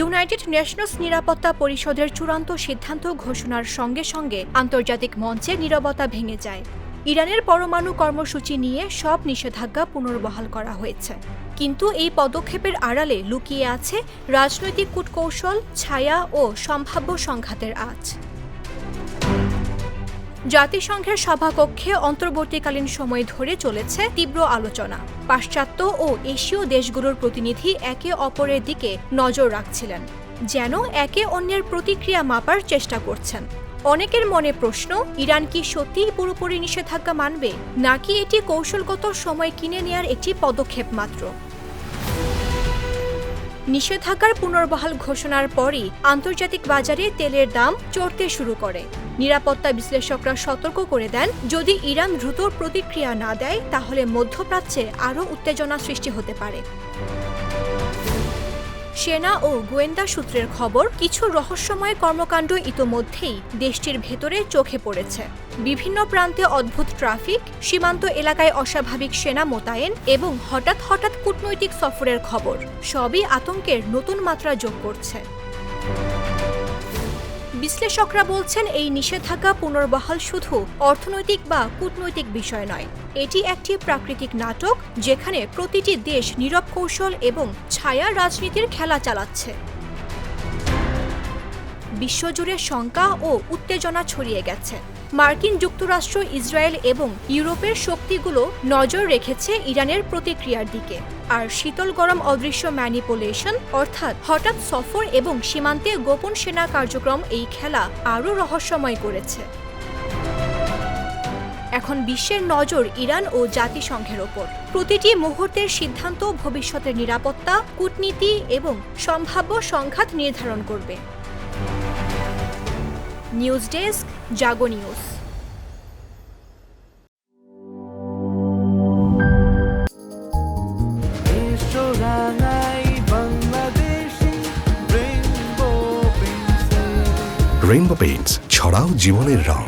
United Nations নিরাপত্তা পরিষদের চূড়ান্ত সিদ্ধান্ত ঘোষণার সঙ্গে সঙ্গে আন্তর্জাতিক মঞ্চে নিরবতা ভেঙে যায়। ইরানের পরমাণু কর্মসূচি নিয়ে সব নিষেধাজ্ঞা পুনর্বহাল করা হয়েছে। কিন্তু এই পদক্ষেপের আড়ালে লুকিয়ে আছে রাজনৈতিক কূটকৌশল, ছায়া ও সম্ভাব্য সংঘাতের আঁচ। জাতিসংঘের সভাকক্ষে অন্তর্বর্তীকালীন সময় ধরে চলেছে তীব্র আলোচনা। পাশ্চাত্য ও এশীয় দেশগুলোর প্রতিনিধি একে অপরের দিকে নজর রাখছিলেন, যেন একে অন্যের প্রতিক্রিয়া মাপার চেষ্টা করছেন। অনেকের মনে প্রশ্ন, ইরান কি সত্যিই পুরোপুরি নিষেধাজ্ঞা মানবে, নাকি এটি কৌশলগত সময় কিনে নেয়ার একটি পদক্ষেপ মাত্র? নিষেধাজ্ঞার পুনর্বহাল ঘোষণার পরই আন্তর্জাতিক বাজারে তেলের দাম চড়তে শুরু করে। নিরাপত্তা বিশ্লেষকরা সতর্ক করে দেন, যদি ইরান দ্রুত প্রতিক্রিয়া না দেয়, তাহলে মধ্যপ্রাচ্যে আরও উত্তেজনা সৃষ্টি হতে পারে। সেনা ও গোয়েন্দা সূত্রের খবর, কিছু রহস্যময় কর্মকাণ্ড ইতোমধ্যেই দেশটির ভেতরে চোখে পড়েছে। বিভিন্ন প্রান্তে অদ্ভুত ট্রাফিক, সীমান্ত এলাকায় অস্বাভাবিক সেনা মোতায়েন এবং হঠাৎ হঠাৎ কূটনৈতিক সফরের খবর। সবই আতঙ্কের নতুন মাত্রা যোগ করছে। বিশ্লেষকরা বলছেন এই নিষেধাজ্ঞা পুনর্বহাল শুধু অর্থনৈতিক বা কূটনৈতিক বিষয় নয়। এটি একটি প্রাকৃতিক নাটক যেখানে প্রতিটি দেশ নীরব কৌশল এবং ছায়া রাজনীতির খেলা চালাচ্ছে। বিশ্বজুড়ে শঙ্কা ও উত্তেজনা ছড়িয়ে গেছে। মার্কিন যুক্তরাষ্ট্র, ইসরায়েল এবং ইউরোপের শক্তিগুলো নজর রেখেছে ইরানের প্রতিক্রিয়ার দিকে। আর শীতল গরম অদৃশ্য ম্যানিপুলেশন, অর্থাৎ হঠাৎ সফর এবং সীমান্তে গোপন সেনা কার্যক্রম এই খেলা আরও রহস্যময় করেছে। এখন বিশ্বের নজর ইরান ও জাতিসংঘের ওপর। প্রতিটি মুহূর্তের সিদ্ধান্ত ভবিষ্যতের নিরাপত্তা, কূটনীতি এবং সম্ভাব্য সংঘাত নির্ধারণ করবে। News desk Jago news. Rainbow paints ছড়াও জীবনের রং।